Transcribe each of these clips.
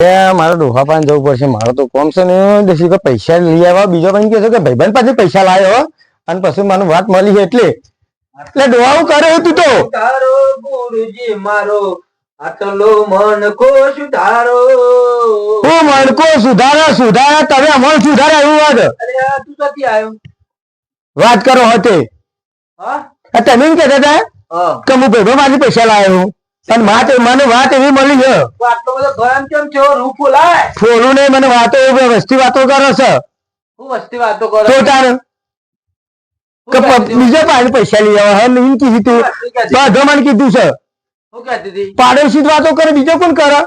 મારે ડોહા પાન જવું પડશે. મારો તો કોમ છે ને કે પૈસા લઈ આવ્યા. બીજો પણ કહે છે કે ભાઈબંધ પાસે પૈસા લાવ્યો અને પછી મને વાત મળી છે એટલે. એટલે ડોહા હું કરે તું તો. તારો ગુરુજી મારો આટલો મન સુધારો. હું મણકો સુધારા સુધારા તમે સુધારા એવું વાત. અરે તું ક્યાંથી આવ્યો? વાત કરો હતે હા? તમે એમ કહેતા હતા કે હું ભાઈબંધમાંથી પૈસા લાવ્યો અને વાત મને વાત એવી મળી છે. તો આટલો બધો ગરમ કેમ થયો રૂ ફૂલાય ફોલું નહીં મને વાતો વસ્તી વાતો કરે છે. હું વસ્તી વાતો કરો તો તાર કે હું પ- કહેતી હતી? બીજા પાસે પૈસા લઈ આવ્યા હે એમ કીધું તું. હું કહેતી હતી? બધો મને કીધું છે. હું કહેતી હતી? પાડોશી જ વાતો કરે બીજો કોણ કરે?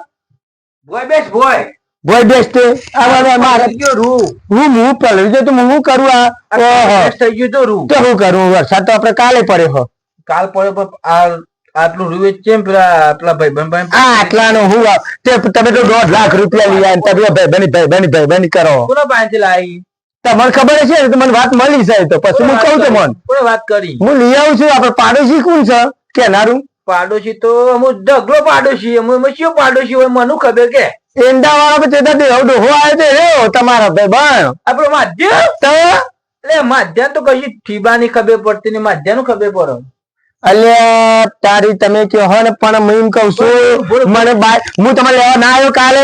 ભોય બેસ ભોય. ભોય બેસ્ટ આ મારે મારે થઈ ગયો રૂ. હું હું પલળી જાય તો હું શું કરું આ. ઓહો. બેસ થઈ ગયું તો રૂ. તો શું કરું? વરસાદ તો આપણે કાલે પડ્યો હો. કાલ પડ્યો પણ આ આટલું રૂ એ કેમ પેલા પેલા ભાઈ બંધ આ આટલાનો હું તે તમે તો દોઢ લાખ રૂપિયા લઈ અને તમે ભાઈ બની ભાઈ બની ભાઈ બની કરો. કોના પાસેથી લાવી તમને ખબર છે ને મને વાત મળી છે તો પછી હું કહું તો મન. કોને વાત કરી? હું લઈ આવું છું આપણે પાડોશી કોણ છે? કેનારું? પાડોશી તો અમુક ડગલો પાડોશી હું એમાં શું પાડોશી હોય મને ખબર કે? એંડા વાળા તે દેવ ડોહો આવ્યો તે રહ્યો તમારો ભાઈ બાણ આપણો માધ્યમ? તો? એટલે માધ્યમ તો કશી ઠીબા ની ખબર પડતી ને માધ્યમનું ખબર પડે. અલ્યા તારી તમે કહો હો ને પણ હું એમ કહું છું મને હું તમારે લેવા ના આવ્યો કાલે?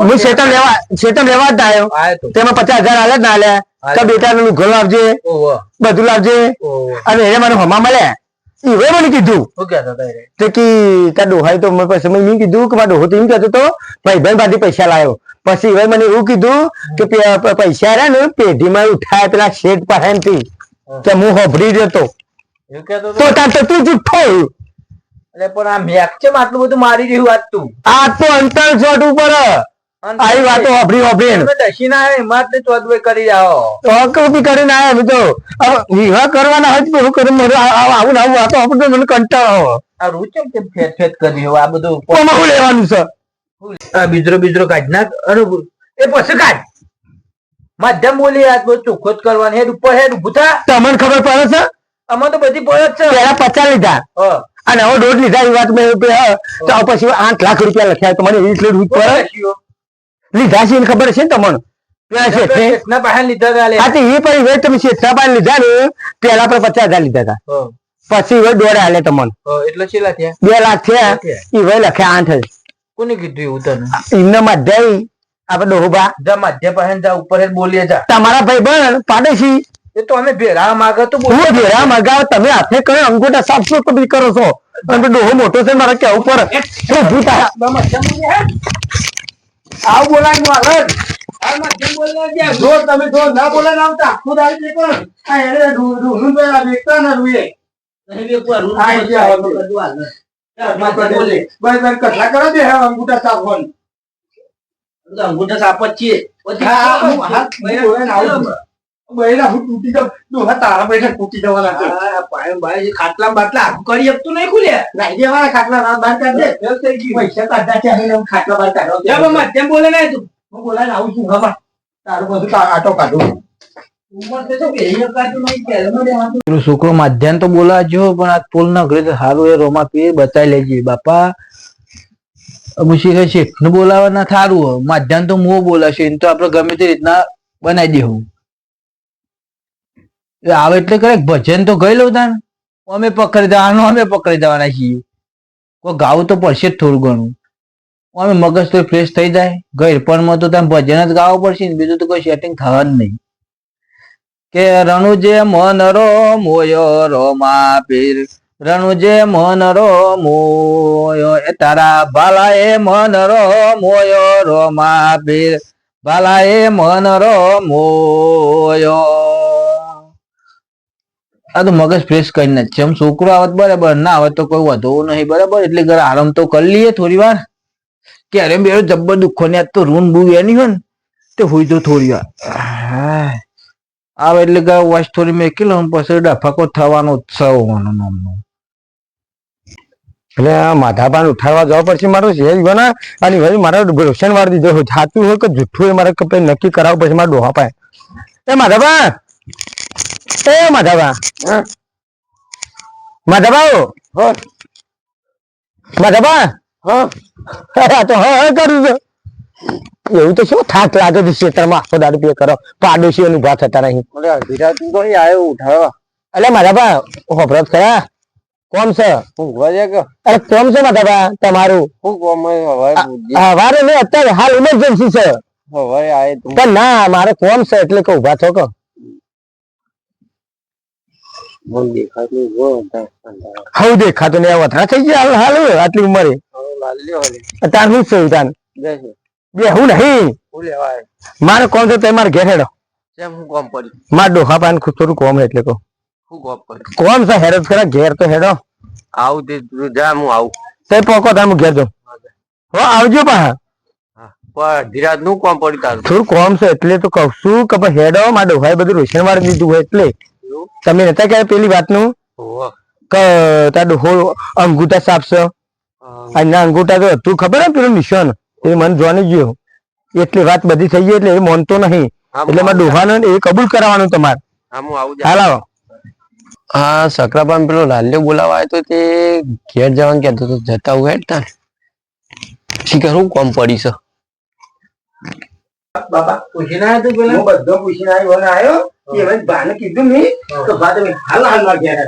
હું શેતમ લેવા શેતમ લેવા જ આવ્યો. તેમાં પચાસ હજાર હાલે જ ના લે તો. બેટા નું ઘર લાવજે બધું લાવજે. અને એને મને હમા મળ્યા મને કીધું? તે કી તાર ડોહાઈ તો પછી મેં કીધું કે મારા ડોહો તો એમ કહેતો ભાઈ ભાઈ બાજુ પૈસા લાવ્યો પછી હવે મને એવું કીધું કે પૈસા રહ્યા ને પેઢીમાં ઉઠાય પેલા શેઠ પાસેથી કે હું. હોભરી જતો? તો તાર તો તું જુઠ્ઠો એટલે પણ આ મેક છે આટલું બધું મારી રહ્યું આજ તું. આ તો અંતર શોટ ઉપર. આવી વાતો હોભરી હોભરી દસી ના આવે એમાં જ ચોદવે કરી જાઓ કોપી કરીને બધો હવે વિવાહ કરવાના હોય બહુ કરું મારું આવું આવું વાતો આપણે મને કંટાળો આ રૂ કેમ ફેર ફેર કરી આ બધું કોમાં લેવાનું છે? આ બીજરો બીજરો કાઢ નાખ અરે એ પછી કાઢ. માધ્યમ બોલી આ બધું ચોખ્ખો જ કરવાની હેડ ઉપર હેડ થા. તમને ખબર પડે છે? આમાં તો બધી પડે છે. પેલા પચાસ લીધા. અને હવે દોઢ લીધા. વાત મેં તો પછી આઠ લાખ રૂપિયા લખ્યા તમારે વીસ લાખ રૂપિયા પડે લીધા છે ખબર છે ને તમને? પેલા પણ પર પચાસ હજાર લીધા હતા. પછી હવે દોઢ હાલે તમને. એટલે બે લાખ થયા. એ ભાઈ લખ્યા આઠ. કોને કીધું એવું તને? એમને આપણે ડોહુબા પાસે ઉપર બોલીએ જા. તમારા ભાઈ બન પાડોશી. એ તો અમે ભેરા માગે તો બોલ. ભેરા માગા તમે હાથે કરે અંગૂઠા સાફ કરો છો? અને ડોહો મોટો છે મારે કેવું ભૂતા આવ બોલાય તમે જો ના ના આવતા આખું દાલ છે આ એને રૂનું પેલા બેકતા ના રૂએ. નહીં બેકવા રૂ આ ગયા હવે બધું હાલ. બોલે. બસ બસ કથા કરો દે હવે અંગૂઠા સાફવન અંગૂઠા સાફ જ છીએ. પછી હાથ બોલે આવું બહેરા હું તૂટી જાઉં ડોહા તારા પૈસા તૂટી જવાના છે. પાયમ ભાઈ ખાટલા બાટલા આખું કરી શકતું નહીં ખુલ્યા નાઈ દેવાના ખાટલા રાત બહાર કાઢ દે. ફેલ થઈ ગયું. પૈસા કાઢા છે હવે હું ખાટલા બહાર કાઢો જા મધ્યમ બોલે નહીં તું? હું બોલાય આવું છું ખબર તારું બધું આટો કાઢું. છોકરો માધ્યાન તો બોલાજો પણ આ પુલ ના ઘરે સારું એ રોમા પીએ બતાવી લેજે બાપા. અભિષેક શેઠ ને બોલાવવાના સારું માધ્યાન તો મો બોલાશે એને તો આપણે ગમે તે રીતના બનાવી દેવું. એ આવે એટલે કરે, ભજન તો ગઈ લઉં તાન. અમે પકડી દેવાનું, અમે પકડી દેવાના છીએ. કોઈ ગાવું તો પડશે જ થોડું ઘણું. અમે મગજ તો ફ્રેશ થઈ જાય. ગઈ પણ તો તમે ભજન જ ગાવું પડશે ને બીજું તો કોઈ સેટિંગ જ નહીં. કે રણુજે મન રો મોયો રોમા પીર રણુજે મન રો મોયો એ તારા ભાલા એ મન રો મોયો રોમા પીર ભાલા એ મન રો મોયો આ તો મગજ ફ્રેશ કરી છે. આમ છોકરો આવત બરાબર, ના આવત તો કોઈ વધો નહીં, બરાબર? એટલે ઘરે આરામ તો કરી લઈએ થોડી વાર. ક્યારે બે જબ્બર દુઃખો ને આજ તો રૂન બુ એની હોય ને, તે હોય તો થોડી વાર. આવે એટલે ઘરે વોચ થોડી મેકી લઉં પછી ડફાકો થવાનો ઉત્સવ હોવાનો નામનો. એટલે આ માધાપાન ઉઠાડવા જવા પડશે મારો શેર બના અને ભાઈ મારે રોશન વાર દીધો હોય. સાચું હોય કે જુઠ્ઠું હોય, મારે નક્કી કરાવવું પછી મારા ડોહા પાય એ માધાબા એ માધાબા માધાબા માધાબા આ તો હા હા કરું છું. એવું તો શું થાક લાગે છે ક્ષેત્રમાં? આખો દાડો પીએ કરો. પાડોશીઓનું ઊભા થતા નહીં. રાત તો આવ્યો ઉઠાડવા એટલે મારા બા હોભરત ખરા. કોમ છે? ઊંઘવા જાય કે? અરે કોમ છે મારા બા તમારું? શું કોમ હવારે નહીં અત્યારે હાલ ઇમરજન્સી છે. હવારે આવે તું. પણ ના મારે કોમ છે એટલે કે ઊભા થો કે મને દેખાતું બહુ. હવ દેખાતો ને વધરા થઈ ગયા હાલ હાલ આટલી ઉંમરે. તાર શું છે તાન બે હું નહીં? મારે કોમ છે તે મારે ઘેર હેડો. માર ડોહા પાન થોડું કોમ એટલે કો કોમ છે હેરત કરે ઘેર તો હેડો. આવું તે જા હું આવું. તે પોકો તાર હું ઘેર જાઉં. હો આવજો પા હા. ધીરાજનું કોમ પડ્યું તારું? થોડું કોમ છે એટલે તો કહું છું કે હેડો માર ડોહાએ બધું રોશન વાળી દીધું હોય એટલે? તમે નતા કહ્યા પેલી વાતનું? તાર ડોહો અંગૂઠા સાફ છે. અને ના અંગૂઠા તો તું ખબર ને પેલું નિશાન એ મને જોવાની ગયો. એટલી વાત બધી થઈ ગઈ એટલે એ માનતો નહીં. હા, એટલે મારે ડોહાને એ કબૂલ કરાવવાનું તમારે. હા, આવું હાલ આવો. હા સકરાપાન પેલો લાલ્યો બોલાવા આવ્યો તો તે ઘેર જવાનું કહેતો તો જતા હોય તા શીખર હું કોમ પડી છે. બાપા પૂછીને આવ્યો તું પેલા? બધો પૂછીને આવ્યો આવ્યો. એ કીધું તમે હાલમાં ઘેર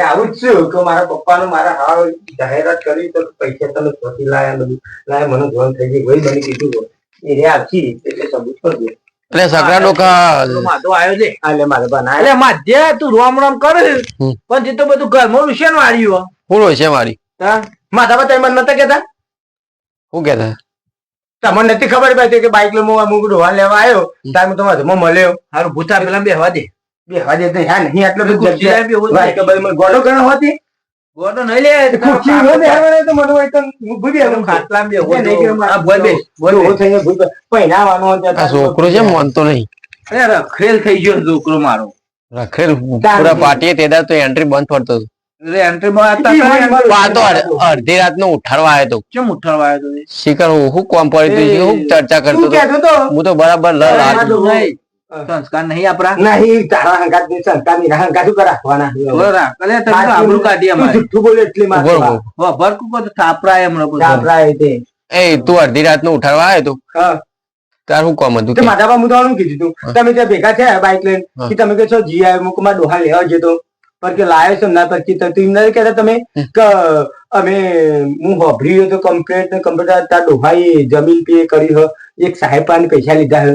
આવું. જ છું કે મારા પપ્પાનું મારા હાલ જાહેરાત કરી તો પૈસા તમે શોધી લાયા બધું. લાયા મને જોન થઈ ગઈ ભાઈ મને કીધું એને આપી એટલે સબૂત કરજો એટલે સકરા ડોકા માધો આવ્યો છે. એટલે મારા બા ના એટલે માધ્ય તું રોમ રોમ કરે પણ જે તો બધું ઘરમાં રૂશિયન વાળ્યું હોય છે મારી મારા બા તમે મને નતા કેતા? શું કેતા? તમને નથી ખબર પડતી કે બાઈક લો હું અમુક ડોહા લેવા આવ્યો હું તમારા ઘરમાં મળ્યો. હારું ભૂતા પેલા બેહવા દે. બે હજે નહીં હા નહીં આટલો બધું ગોડો બેહવું તો. મને ગણો હતી. ગોડો નહીં લે ખુરશી ને હારવાને તો મને હોય તો હું ભૂલી આવું. ખાટલામાં બેહવું નહીં આ બોલ બેસ બોલ ડોહો થઈને ભૂલ પહેરાવાનો હતો આ છોકરો છે માનતો નહીં. અરે રખેલ થઈ ગયો છોકરો મારો. રખેલ પૂરા પાટીએ તે તો એન્ટ્રી બંધ પડતો હતો. તો અડધી રાત નો ઉઠાડવા આવ્યો તો. કેમ ઉઠાડવા આવ્યો તો એ? હું હું કોમ પડી તું હું ચર્ચા કરતો હતો. હું તો બરાબર લ- અરે, લાલ- આ તો- નહીં. સંસ્કાર નહીં આપણા. નહીં તારા ની સંતાનની ના હંગાત ઉપર રાખવાના બરાબર. તમે આબરૂ કાઢી તું જુઠ્ઠું બોલે એટલે મારે તો થાપરાય હમણાં બધું. તે. એ તું અડધી રાત નો ઉઠાડવા આવ્યો તો? હા. તાર શું કોમ હતું તે કે? મારા બા હું તમારું કીધું તું. તમે ત્યાં ભેગા થયા બાઈક લઈને કે તમે કે છો જી આવ્યો મુકમાં ડોહા લેવા જતો કે લાયો છો? ના પરચી તો એમ નથી કહેતા તમે. કે અમે હું હોભર્યું તો કમ્પ્લેટ ને કમ્પ્યુટર તાર ડોહાએ જમીન પે કરી હ. એક સાહેબ પાસે પૈસા લીધા હે.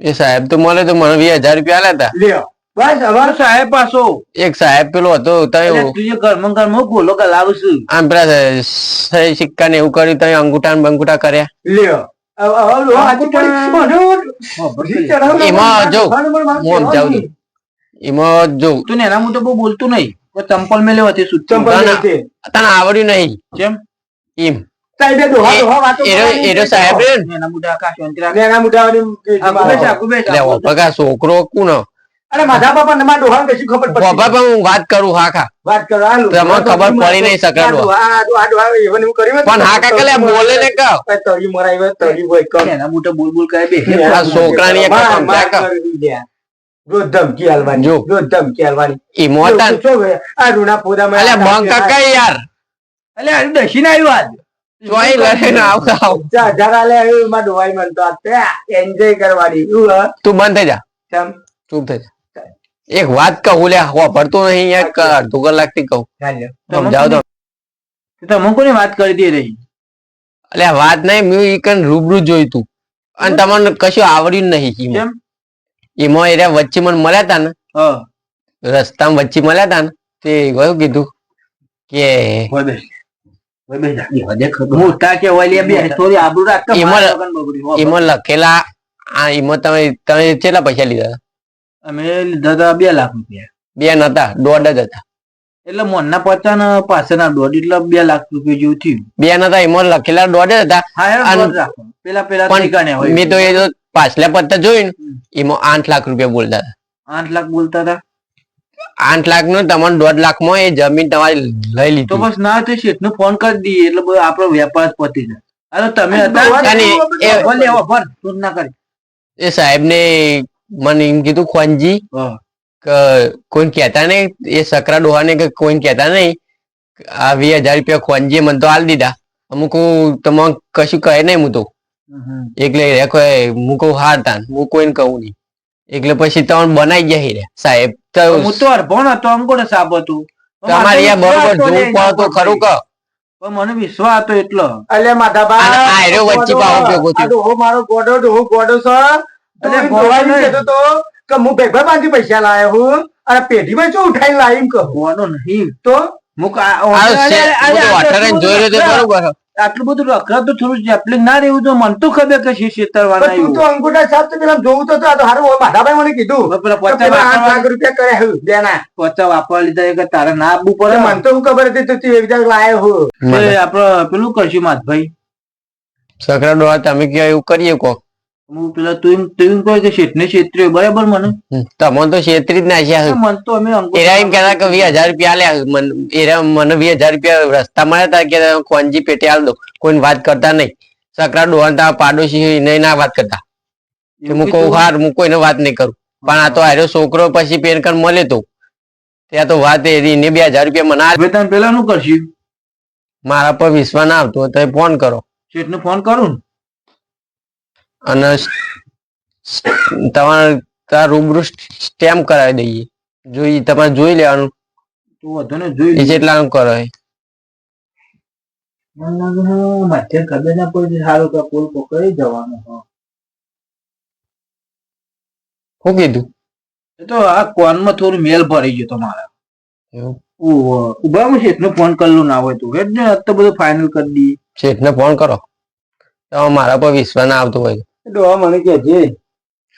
એ સાહેબ તો મળે તો મને વીસ હજાર રૂપિયા આલ્યા હતા લ્યો. બસ હવે સાહેબ પાછો. એક સાહેબ પેલો હતો એટલે તમે તું જે ઘરમાં ને ઘરમાં ગોલો ગલાવું છું. આમ પેલા સહી સિક્કા ને એવું કર્યું તમે અંગૂઠા ને બંગૂઠા કર્યા. લ્યો. એમાં જો, હું સમજાવું કહેવાનું. એમાં જો તું ને એના હું તો બહુ બોલતું નહીં ચંપલ મેલ્યો હતી સૂટ ચંપલ. તને આવડ્યું નહીં કેમ એમ કે છોકરો અરે માધા બાપા ને મારા કશું ખબર પડતી બાબા પણ હું વાત કરું હા ખા વાત કરો તમને ખબર પડી નહીં શકે આ આ ડોહા- કર્યું હોય પણ હા કા કલે બોલે ને કહો આ મરાઈ હોય, હોય, કમ. એના મોટા બોલ બોલ કરે બે આ છોકરાની એક કે? રોજ ધમકી જો. રોજ ધમકી આલવાની. એમાં હતા ને, શું હોય? આ રૂના પોદામાં બંક કાકા યાર. એટલે આ દશીને આવ્યું આજ. ચોઈ લઈને આવ આવ. જા, જરા લે, એવું મારા ડોહાએ તો આ તે કરવાની. તું બંધ થઈ જા. ચમ. ચૂપ થઈ જા. એક વાત કહું લે ભરતો નહીં યાર અડધો કલાકથી કહું. સમજાવ તો. તમે કોની વાત કરી દે રહી? અલ્યા વાત નહીં મેં ઈ કન રૂબરૂ જોયું તું અને તમને કશું આવડ્યું નહીં. કેમ? એમાં એરા વચ્ચે મને મળ્યા તા ને હા. રસ્તામાં વચ્ચે મળ્યા હતા ને તે કયું કીધું કે હોય બેસ હોય બેસ જા. બેહવા દે ખબર. મોટા કે હોય લે બે થોડી આબરૂ રાખ કે એમાં- લખેલા એમાં તમે તમે કેટલા પૈસા લીધા? અમે લીધા હતા બે લાખ રૂપિયા. બે નતા દોઢ જ હતા. એટલે મોનના પચાસ ને પાછળના દોઢ એટલે બે લાખ રૂપિયા જેવું થયું. બે નતા એમાં લખેલા દોઢ જ હતા. પેલા પેલા મેં તો એ તો પાછલા પત્તા જોયું ને એમાં આઠ લાખ રૂપિયા બોલતા હતા. આઠ લાખ બોલતા હતા? આઠ લાખનું તમને દોઢ લાખમાં એ જમીન તમારી લઈ તો બસ ના તો શેઠનું ફોન કરી દઈએ એટલે બધો આપણો વેપાર જ પતી જાય. અરે તમે હતા? ના કરી. એ સાહેબ ને મને એમ કીધું ખોનજી કે કોઈ કહેતા નહીં? એ સકરા ડોહા ને કે કોઈ કહેતા નહીં? આ વીસ હજાર રૂપિયા ખોનજી મને તો હાલ દીધા. અમુક તમારે કશું કહે નહીં હું તો એટલે રે મૂકો હું હાર તાન હું કોઈને કહું નહીં. એટલે પછી ત્રણ બનાવી ગયા રે સાહેબ. તો હું તો અરભણ હતો આમ કોને સાપ હતું? તમારે યા બરોબર જોવું પડે તો ખરું કહો. પણ મને વિશ્વાસ હતો એટલો. આ એરો વચ્ચે પાછો ભેગો ડોહો મારો ગોડો હું ગોડો છે. અને ગોવાઈ કહેતો તો કે હું ભેગા માંથી પૈસા લાયો હું અને પેઢીમાં શું ઉઠાઈને લાવી કહો. નહીં. તો આટલું બધું રખડા તો થોડું જેપલિંગ ના રહેવું તો મન તો ખબર કે છે છેતરવાના તું તો. અંગૂઠા સાફ તો પેલા જોવું તો તો હારું હોય. માધાભાઈ મને કીધું. પેલા પચાસ આઠ લાખ રૂપિયા કરે હું બેના પચાસ વાપરવા લીધા કે તારે ના આપવું પડે? મને તો હું ખબર હતી તું એવી જગ લાયો હું. આપડે પેલું કરશું માધભાઈ. સકરા ડોળા તમે ક્યાં એવું કરીએ કોક? હું પેલા તું તું કહે કે શેઠને શેત્રી બરાબર મને? તમને તો શેત્રી જ નાખ્યા મને તો અમે એરા એમ કહેતા કે વીસ હજાર રૂપિયા લે મન એરા મને વીસ હજાર રૂપિયા રસ્તા મળ્યા હતા કે કોનજી પેટે આલ દો. કોઈ વાત કરતા નહીં. સકરા ડોહનતા પાડોશી નહીં ના વાત કરતા. કે હું કહું હાર હું કોઈને વાત નહીં કરું. પણ આ તો આર્યો છોકરો પછી પેન કાર્ડ મળે તો. ત્યાં તો વાત એરી ને બે હજાર રૂપિયા મને. હવે તમે પેલા નું કરશું? મારા પર વિશ્વાસ ના આવતો તો ફોન કરો. શેઠને ફોન કરું ને? અને તમારે ત્યાં રૂબરૂ સ્ટેમ્પ કરાવી દઈએ. જોઈ તમારે જોઈ લેવાનું. તો વધુ ને જોઈ. જેટલાનું કરો માથે ખબર ના પડી સારું કે પુલ પકડી જવાનું હા. શું કીધું? એ તો આ કોનમાં થોડું મેલ ભરી ગયો તમારા? ઊભા હું શેઠને ફોન કરેલું ના હોય તો. આજ તો બધું ફાઇનલ કરી દઈએ. શેઠને ફોન કરો. તો મારા પર વિશ્વાસ ના આવતો હોય. ડોહા મને કે છે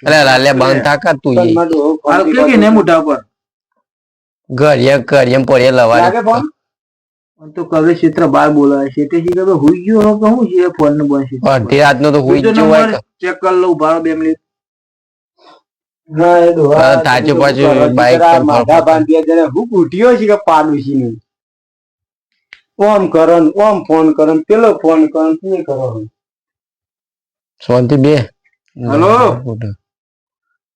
અરે લાલ્યા બંધ થાકા તું એ ફોનમાં ડોહો કે ને મોઢા પર ઘરે ઘરે પડે લવાડે લાગે ફોન? મને તો કવે ક્ષેત્ર બાર બોલાવે છે. તે શીખે હુઈ ગયો હો કે છે ફોનનું બંધ અડધી રાતનો તો હુઈ ગયો હોય ચેક કર લઉં ભાડો બે મિનિટ હા એ ડોહા હા, તાચું પાછું બાઈક પર બાંધ્યા છે હું ઉઠ્યો છે કે પાડોશી નું ઓમ કરન ઓમ ફોન કરન પેલો ફોન કરન તે કરો શાંતિ બે. હલો?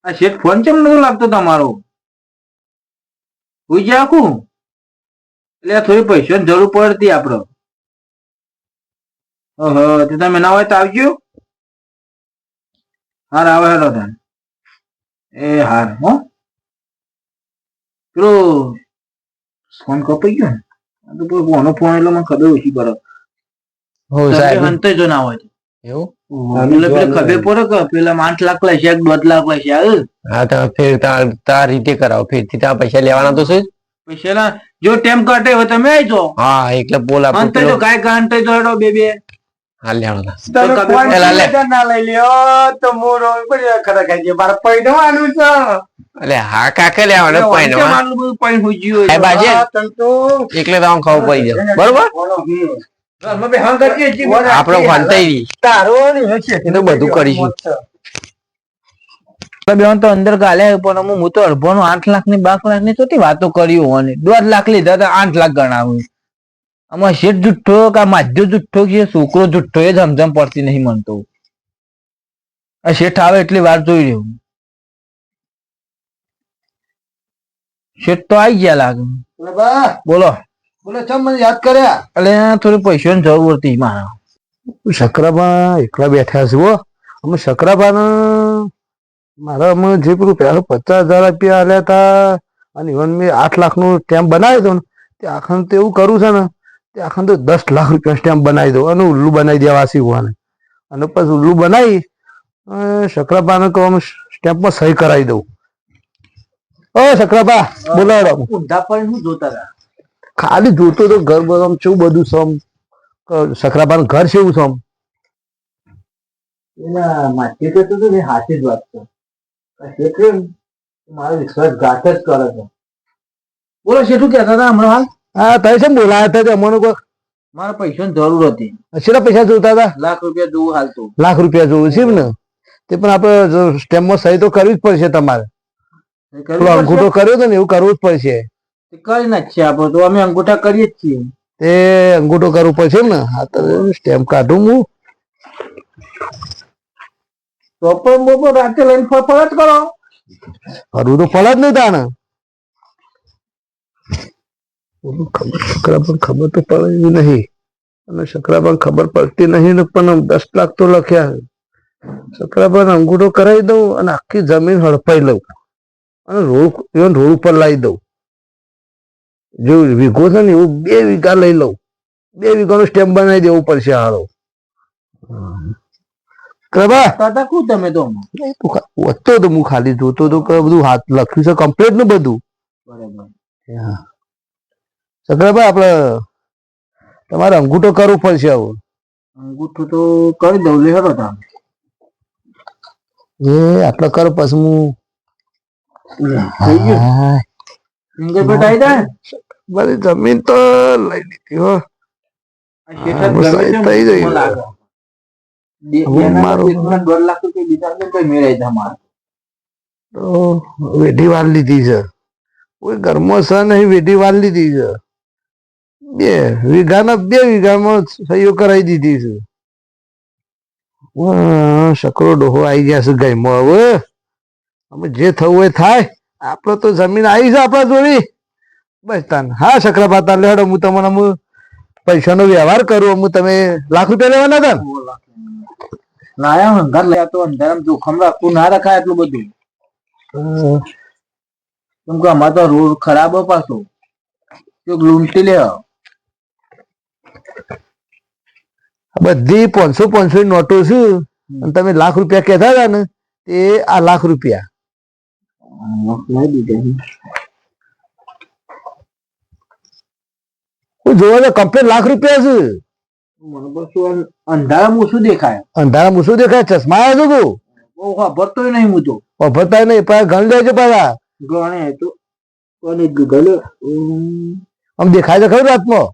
આ શેઠ ફોન કેમ નતો લાગતો તમારો? હુઈ જાય આખું એટલે થોડી પૈસાની જરૂર પડતી આપડે. ઓહો તે તમે ના હોય તો આવજો. હાર આવે હેલો તને. એ હાર હો. પેલો ફોન કપાઈ ગયો ને? આ તો કોનો ફોન એટલે મને ખબર ઓછી હો સાહેબ. અંતે જો ના હોય ખબર હા કાકે લેવાનો એટલે ખાવું પડી જાય. બરોબર? આપણો તારો ને તો બધું કરીશું. બેન તો અંદર ગાલે પણ હું તો અડભો આઠ લાખની બાર લાખની ચોથી વાતો કરી હોવાની. દોઢ લાખ લીધા તો આઠ લાખ ગણાવ્યું આમાં શેઠ જુઠ્ઠો કે માધ્યો જુઠ્ઠો કે છોકરો જુઠ્ઠો એ જમજમ પડતી નહીં મનતો. આ શેઠ આવે એટલી વાર જોઈ રહ્યો શેઠ તો આવી ગયા લાગે. બોલે. બોલો ચમ મને યાદ કર્યા? એટલે થોડી પૈસાની જરૂર હતી મારા. શકરાબા એકલા બેઠા છે હો. અમે શકરાબા મારા અમે જે પેલું પહેલું પચાસ હજાર રૂપિયા આલ્યા હતા અને ઇવન મેં આઠ લાખનું સ્ટેમ્પ બનાવ્યો હતો ને તે આખા તો એવું કરું છે ને તે આખા તો દસ લાખ રૂપિયા સ્ટેમ્પ બનાવી દઉં અને ઉલ્લુ બનાવી દેવા વાસી અને પછી ઉલ્લુ બનાવી શકરાબાને કહું અમે સ્ટેમ્પમાં સહી કરાવી દઉં. ઓ શકરાબા બોલાવો ઊંધા પર શું જોતા હતા? ખાલી જોતો તો ઘર બધું શું કેવું બધું સમ આમ. ઘર છે એવું છે એના માટી તો તો હાથી જ વાત છે. એટલે મારો વિશ્વાસઘાત જ કરે છે. બોલો શેઠું કહેતા હતા હમણાં હાલ? હા તમે છે ને બોલાયા હતા અમને કોઈ? મારે પૈસાની જરૂર હતી. કેટલા પૈસા જોતા હતા? લાખ રૂપિયા જોવું હાલતું લાખ રૂપિયા જોવું છે ને? તે પણ આપણે સ્ટેમ્પમાં સહી તો કરવી જ પડશે તમારે. અંગૂઠો કર્યો હતો ને એવું કરવું જ પડશે. કરી નાખીએ આપણે તો અમે અંગૂઠા કરીએ જ છીએ. એ અંગૂઠો કરવું પડશે એમ ને? હા તો સ્ટેમ્પ કાઢું હું. તો પણ બપોર રાતે લઈને ફળ ફળ જ કરો. ફરવું તો જ નહીં તાને ખબર ખબર ખબર તો પડે નહીં. અને પણ ખબર પડતી નહીં પણ દસ લાખ તો લખ્યા શકરાબાને અંગૂઠો કરાવી દઉં અને આખી જમીન હડપાઈ લઉં. અને રોડ રોડ ઉપર લાવી દઉં. જેવું વીઘો છે ને એવું બે વીઘા લઈ લઉં. બે વીઘાનું સ્ટેમ્પ બનાવી દેવું પડશે હારો. પ્રભા! દાદા તમે તો તું તો હું ખાલી જોતો તો કે બધું હાથ લખ્યું છે કમ્પ્લીટ ને બધું. બરાબર. આપણે તમારે અંગૂઠો કરવું પડશે અંગૂઠું તો કરી દઉં લે તમે એ આટલો કરો પછી હું થઈ ગયું. હા, ફિંગરપ્રિન્ટ આવી જાય? મારી જમીન તો લઈ લીધી હો. થઈ તો વેઢી વાર લીધી છે. કોઈ ઘરમાં છે નહીં વેઢી વાર લીધી છે. બે વીઘાના બે વીઘામાં સહીઓ કરાવી દીધી છે. શકરો ડોહો આવી ગયા છે ગાયમાં હવે. અમે જે થવું હોય થાય. આપડે તો જમીન આવી છે આપણા જોડી. બસ તાન. હા શકરા પાતા લેડો હું તમને હું પૈસાનો વ્યવહાર કરું હું તમે લાખ રૂપિયા લેવાના હતા લાયા હંગાર લાયા તો અંધારામાં જોખમ રાખવું ના રખાય એટલું બધું. કેમ કે અમારે તો રોડ ખરાબ પાછો. એક લૂંટી લે. બધી પાંચસો પાંચસો નોટો શું અને તમે લાખ રૂપિયા કહેતા હતા ને એ આ લાખ રૂપિયા. જોવા તો કમ્પ્લીટ લાખ રૂપિયા છે. અંધારામાં શું દેખાય. અંધારા શું દેખાય ચશ્મા આવ્યો તું? બહુ વાપરતોય નહીં હું તો. નહીં પાછા ગણ જાય છે પાછા? ગણે તો. ગલે આમ દેખાય છે ખરું રાતમાં?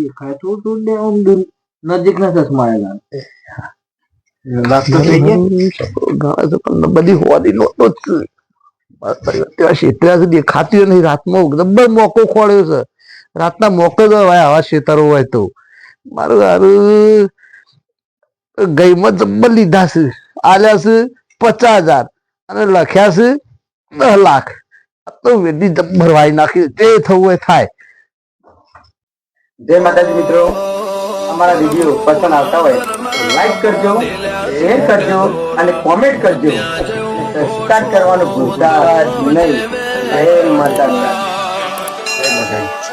દેખાય થોડું થોડું આમ નજીક ના ચશ્મા આવેલા બધી હોવાથી નહોતો જ છે. દેખાતી નહીં રાતમાં જબ્બર મોકો ખોળ્યો છે. રાતના મોકલ હોય આવા શેતરો હોય તો. મારું હારું ગઈમાં જબ્બર લીધા છે. આલ્યા છે પચાસ હજાર અને લખ્યા છે દસ લાખ. તો વેડી જબ્બર વાઈ નાખી જે થવું હોય થાય. જય માતાજી મિત્રો. અમારા વીડિયો પસંદ આવતા હોય લાઈક કરજો શેર કરજો અને કોમેન્ટ કરજો. સબસ્ક્રાઇબ કરવાનું ભૂલતા નહીં. જય માતાજી. જય માતાજી.